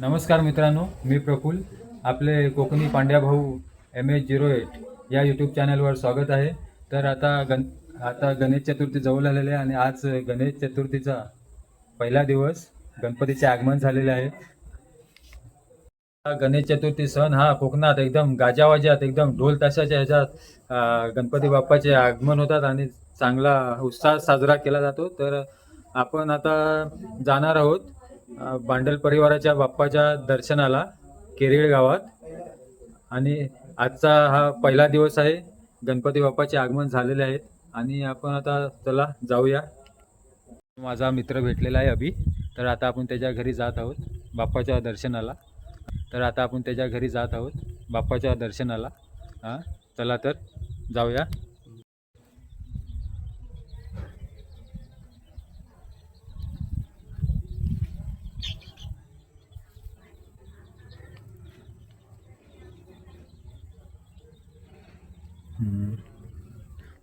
नमस्कार मित्रांनो मी प्रफुल आपले कोकणी पांड्या भाऊ एम एच झिरो एट या यूट्यूब चॅनलवर स्वागत आहे. तर आता गण आता गणेश चतुर्थी जवळ आलेले आहे आणि आज गणेश चतुर्थीचा पहिला दिवस गणपतीचे आगमन झालेले आहे. गणेश चतुर्थी सण हा कोकणात एकदम गाजावाजात एकदम ढोल ताशाच्या ह्याच्यात गणपती बाप्पाचे आगमन होतात आणि चांगला उत्साह साजरा केला जातो. तर आपण आता जाणार आहोत. बांडल परिवाराच्या बाप्पाच्या दर्शनाला केरेळ गावात. आणि आजचा हा पहिला दिवस आहे. गणपती बाप्पाचे आगमन झालेले आहेत. आणि आपण आता चला जाऊया. माझा मित्र भेटलेला आहे अभि. तर आता आपण त्याच्या घरी जात आहोत बाप्पाच्या दर्शनाला. तर आता आपण त्याच्या घरी जात आहोत बाप्पाच्या दर्शनाला. हां चला तर जाऊया.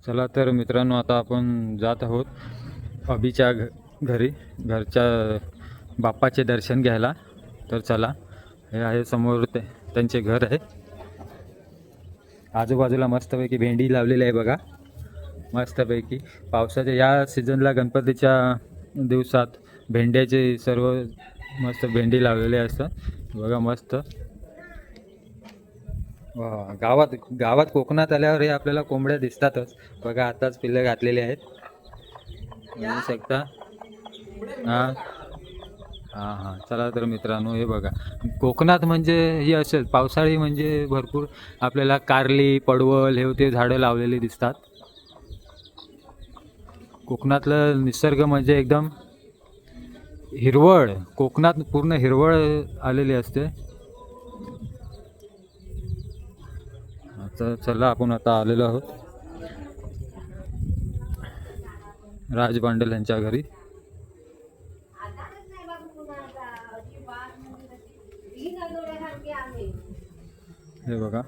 चला तर मित्रांनो आता आपण जात आहोत अभिच्या घ घरी घरच्या बाप्पाचे दर्शन घ्यायला. तर चला हे आहे समोर ते त्यांचे घर आहे. आजूबाजूला मस्तपैकी भेंडी लावलेली आहे बघा. मस्तपैकी पावसाच्या या सीझनला गणपतीच्या दिवसात भेंड्याचे सर्व मस्त भेंडी लावलेले असतात. बघा मस्त. गावात गावात कोकणात आल्यावर हे आपल्याला कोंबड्या दिसतातच. बघा आताच पिल्ले घातलेले आहेत. म्हणू शकता? हां. हां हां. चला तर मित्रांनो हे बघा. कोकणात म्हणजे हे असेल. पावसाळी म्हणजे भरपूर आपल्याला कारली पडवल हे ते झाडं लावलेली दिसतात. कोकणातलं निसर्ग म्हणजे एकदम हिरवळ. कोकणात पूर्ण हिरवळ आलेली असते. तर चला आपण आता आलेलो आहोत. राज बांडल यांच्या घरी. हे बघा.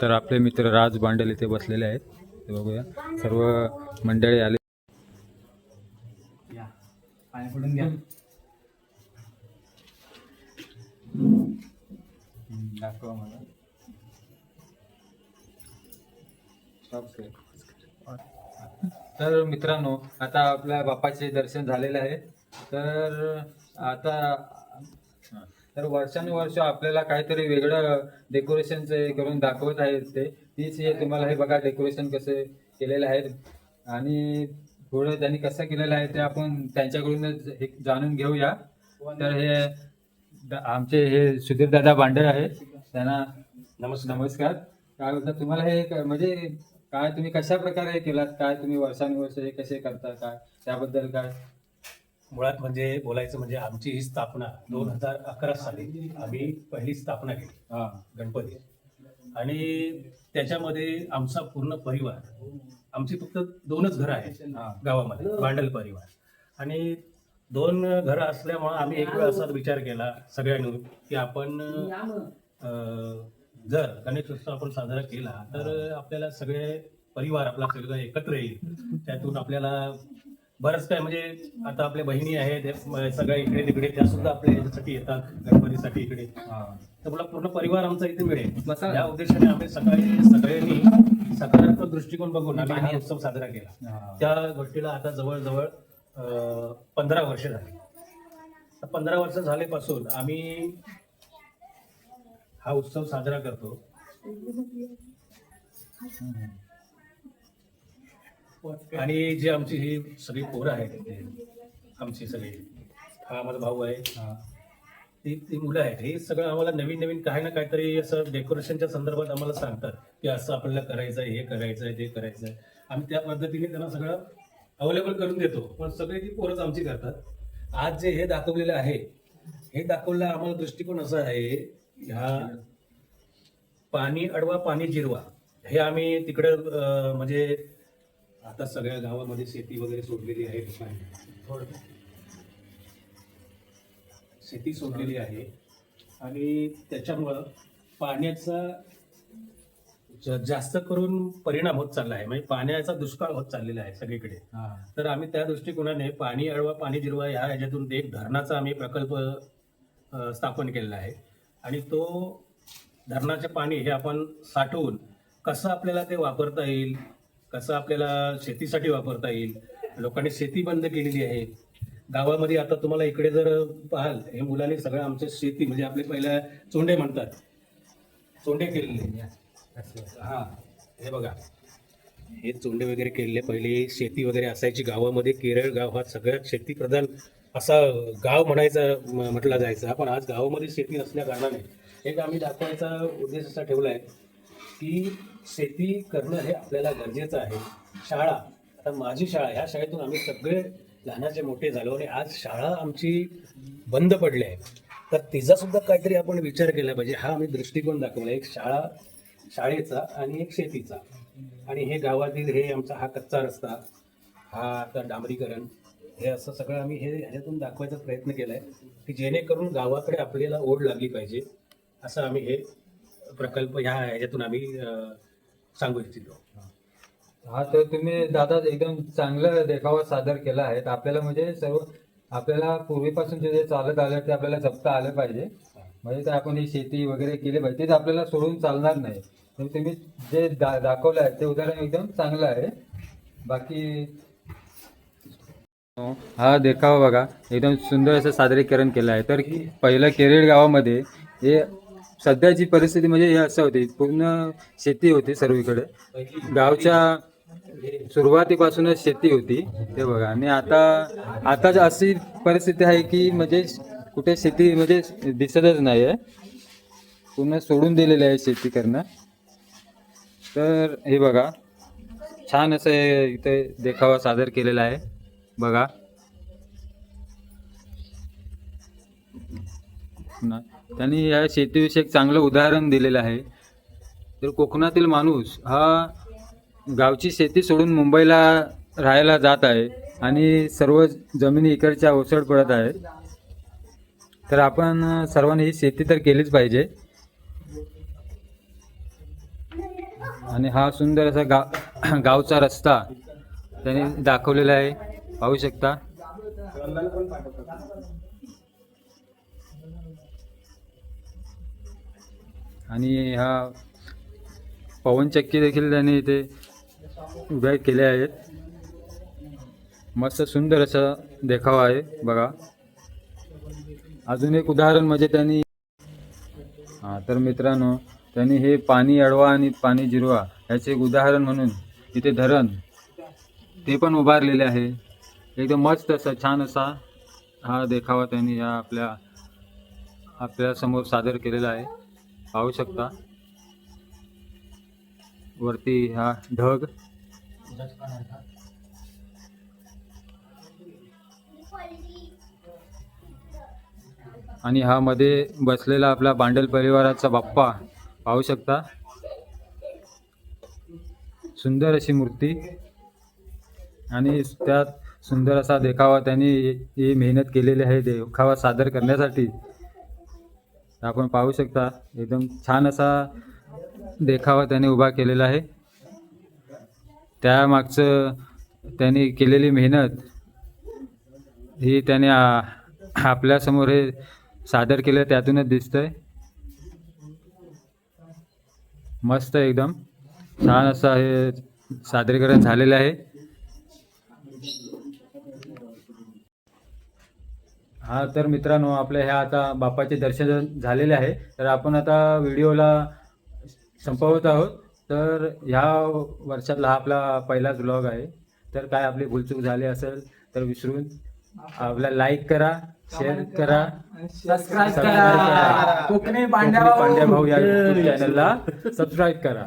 तर आपले मित्र राज बांडल इथे बसलेले आहेत. ते बघूया. सर्व मंडळी आले. दाखवा मला. तर मित्रांनो आता आपल्या बाप्पाचे दर्शन झालेले आहे. तर आता तर वर्षानुवर्ष आपल्याला काहीतरी वेगळं डेकोरेशनचे करून दाखवत आहेत ते. तीच हे तुम्हाला हे बघा डेकोरेशन कसे केलेले आहेत. आणि पुढे त्यांनी कसं केलेलं आहे ते आपण त्यांच्याकडूनच हे जाणून घेऊया. तर हे आमचे हे सुधीर दादा बांडर आहेत. त्यांना नमस्कार. नमस्कार. काय बोलतात तुम्हाला हे म्हणजे काय तुम्ही कशा प्रकारे हे केलात? काय तुम्ही वर्षानुवर्ष हे कसे करता? काय? त्याबद्दल काय? मुळात म्हणजे बोलायचं म्हणजे आमची ही स्थापना दोन हजार अकरा साली आम्ही पहिली स्थापना केली. हा. गणपती. आणि त्याच्यामध्ये आमचा पूर्ण परिवार आमची फक्त दोनच घरं आहेत. गावामध्ये भांडल परिवार. आणि दोन घरं असल्यामुळं आम्ही एक वेळ असाच विचार केला सगळ्यांनी की आपण अं, जर गणेश उत्सव आपण साजरा केला तर आपल्याला सगळे परिवार आपला सगळं एकत्र येईल. त्यातून आपल्याला बरंच काय म्हणजे आता आपल्या बहिणी आहेत हे सगळ्या इकडे तिकडे त्या सुद्धा आपल्या ह्याच्यासाठी येतात गणपतीसाठी इकडे. तर मला पूर्ण परिवार आमचा इथे मिळेल. या उद्देशाने आम्ही सकाळी सगळ्यांनी सकारात्मक दृष्टिकोन बघून आम्ही हा उत्सव साजरा केला. त्या गोष्टीला आता जवळजवळ पंधरा वर्ष झाली. पंधरा वर्ष झाल्यापासून आम्ही हा उत्सव साजरा करतो. आणि जी आमची ही सगळी पोरं आहेत आमची सगळी हा माझा भाऊ आहे. हा. ती ती मुलं आहेत. हे सगळं आम्हाला नवीन नवीन काही ना काहीतरी असं डेकोरेशनच्या संदर्भात आम्हाला सांगतात की असं आपल्याला करायचं आहे हे करायचं आहे ते करायचं आहे आम्ही त्या पद्धतीने त्यांना सगळं अवेलेबल करून देतो. पण सगळी ती पोरच आमची करतात आज जे हे दाखवलेलं आहे हे दाखवलेलं आम्हाला दृष्टिकोन असा आहे ह्या पाणी अडवा पाणी जिरवा हे आम्ही तिकडे म्हणजे आता सगळ्या गावामध्ये शेती वगैरे सोडलेली आहे थोडं शेती सोडलेली आहे. आणि त्याच्यामुळं पाण्याचा जास्त करून परिणाम होत चालला आहे. म्हणजे पाण्याचा दुष्काळ होत चाललेला आहे सगळीकडे. हा. तर आम्ही त्या दृष्टिकोनाने पाणी अळवा पाणी जिरवा ह्या ह्याच्यातून एक धरणाचा आम्ही प्रकल्प स्थापन केलेला आहे. आणि तो धरणाचे पाणी हे आपण साठवून कसं आपल्याला ते वापरता येईल कसं आपल्याला शेतीसाठी वापरता येईल लोकांनी शेती बंद केलेली आहे. गावामध्ये आता तुम्हाला इकडे जर पाहाल हे मुलांनी सगळं आमच्या शेती म्हणजे आपले पहिल्या चोंडे म्हणतात. चोंडे केलेले. हा हे बघा. हे चोंडे वगैरे केलेले पहिले शेती वगैरे असायची गावामध्ये केरळ गाव हा सगळ्यात शेतीप्रधान असा गाव म्हणायचा म- म्हटला जायचा. पण आज गावामध्ये शेती नसल्या कारणाने एक आम्ही दाखवायचा उद्देश असा ठेवला आहे की शेती करणं हे आपल्याला गरजेचं आहे. शाळा आता माझी शाळा ह्या शाळेतून आम्ही सगळे लहानाचे मोठे झालो आणि आज शाळा आमची बंद पडली आहे. तर तिचा सुद्धा काहीतरी आपण विचार केला पाहिजे. हा आम्ही दृष्टिकोन दाखवला. एक शाळा शाळेचा आणि एक शेतीचा. आणि हे गावातील हे आमचा हा कच्चा रस्ता हा आता डांबरीकरण हे असं सगळं आम्ही हे ह्याच्यातून दाखवायचा प्रयत्न केला आहे की जेणेकरून गावाकडे आपल्याला ओढ लागली पाहिजे असं आम्ही हे प्रकल्प ह्या ह्याच्यातून आम्ही सांगू इच्छितो. हा तर तुम्ही दादा एकदम चांगलं देखावा सादर केला आहे. तर आपल्याला म्हणजे सर्व आपल्याला पूर्वीपासून जे चालत आलं ते आपल्याला जपता आलं पाहिजे. म्हणजे ते आपण ही शेती वगैरे केली पाहिजे. तेच आपल्याला सोडून चालणार नाही. तर तुम्ही जे दा दाखवलं आहे ते उदाहरण एकदम चांगलं आहे. बाकी हा देखावा बघा. एकदम सुंदर असं सादरीकरण केलं आहे. तर पहिलं केरळ गावामध्ये हे सध्याची परिस्थिती म्हणजे हे असं होती. पूर्ण शेती होती सर्वीकडे. गावच्या सुरुवातीपासूनच शेती होती. ते बघा. आणि आता आता अशी परिस्थिती आहे की म्हणजे कुठे शेती म्हणजे दिसतच नाही आहे पूर्ण सोडून दिलेले आहे शेती करणं. तर हे बघा छान असं इथे देखावा सादर केलेला आहे. बघा. त्यांनी या शेतीविषयी चांगलं उदाहरण दिलेलं आहे. तर कोकणातील माणूस हा गावची शेती सोडून मुंबईला राहायला जात आहे आणि सर्व जमिनी इकडच्या ओसड पडत आहे तर आपण सर्वांनी ही शेती तर केलीच पाहिजे. आणि हा सुंदर असा गाव गावचा रस्ता त्यांनी दाखवलेला आहे. पाहू शकता. आणि हा पवनचक्की देखील त्यांनी इथे उभ्या केल्या आहेत. मस्त सुंदर असा देखावा आहे बघा. अजून एक उदाहरण म्हणजे त्यांनी हां तर मित्रांनो त्यांनी हे पाणी अडवा आणि पाणी जिरवा याचे एक उदाहरण म्हणून इथे धरण ते पण उभारलेले आहे. एकदम मस्त असा छान असा हा देखावा त्यांनी या आपल्या आपल्यासमोर सादर केलेला आहे. पाहू शकता. वरती हा ढग. आणि हा मध्ये बसलेला आपला बांडल परिवाराचा बाप्पा पाहू शकता. सुंदर अशी मूर्ती. आणि त्यात सुंदर असा देखावा त्यांनी ही मेहनत केलेली आहे देखावा सादर करण्यासाठी. आपण पाहू शकता एकदम छान असा देखावा त्याने उभा केलेला आहे. त्यामागचं त्यांनी केलेली मेहनत ही त्याने आपल्यासमोर हे सादर केलं त्यातूनच दिसतंय. मस्त एकदम. छान असं हे सादरीकरण झालेलं आहे. हा तर मित्रांनो आपल्या ह्या आता बाप्पाचे दर्शन झालेले आहे. तर आपण आता व्हिडिओला संपवत आहोत. तर ह्या वर्षातला हा आपला पहिलाच ब्लॉग आहे. तर काय आपली भूलचूक झाली असेल तर विसरून आपला लाईक करा. शेअर करा. सबस्क्राईब करा. कोकणी पांड्या पांड्या भाऊ या चॅनलला सबस्क्राईब करा.